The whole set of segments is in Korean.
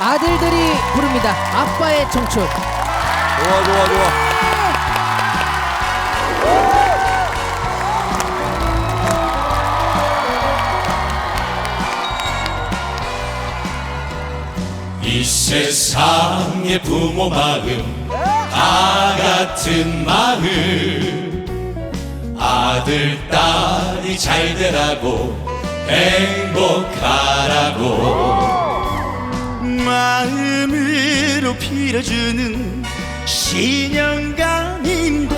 아들들이 부릅니다. 아빠의 청춘. 좋아 좋아 좋아 이 세상의 부모 마음 다 같은 마음 아들 딸이 잘 되라고 행복 빌어주는 신영감인데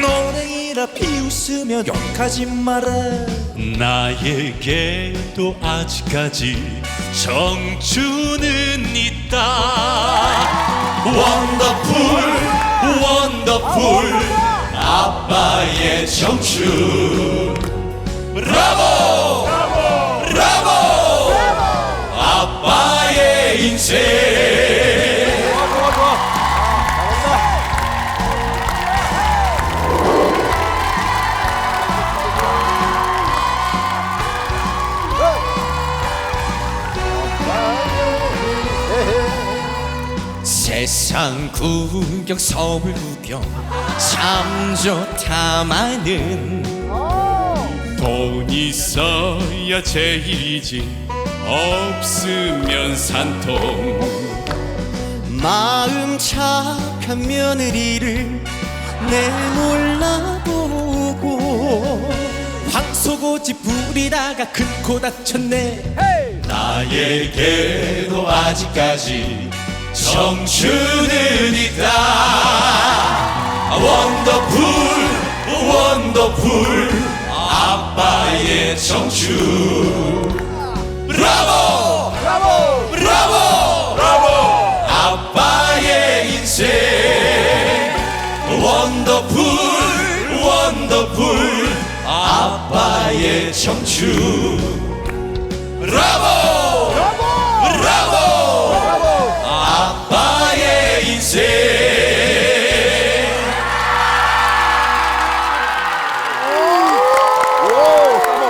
노랭이라 비웃으며 욕하지 마라. 나에게도 아직까지 청춘은 있다. 원더풀 원더풀 아빠의 청춘. 브라보 브라보 아빠의 인생 세상 구경 서울 구경 참 좋다마는 돈 있어야 제일이지 없으면 산통. 마음 착한 며느리를 내 몰라보고 황소고지 부리다가 큰 코 다쳤네. 나에게도 아직까지 청춘은 있다. 원더풀 원더풀. 아빠의 청춘. 브라보! 브라보! 브라보! 브라보! 아빠의 인생. 원더풀 원더풀. 아빠의 청춘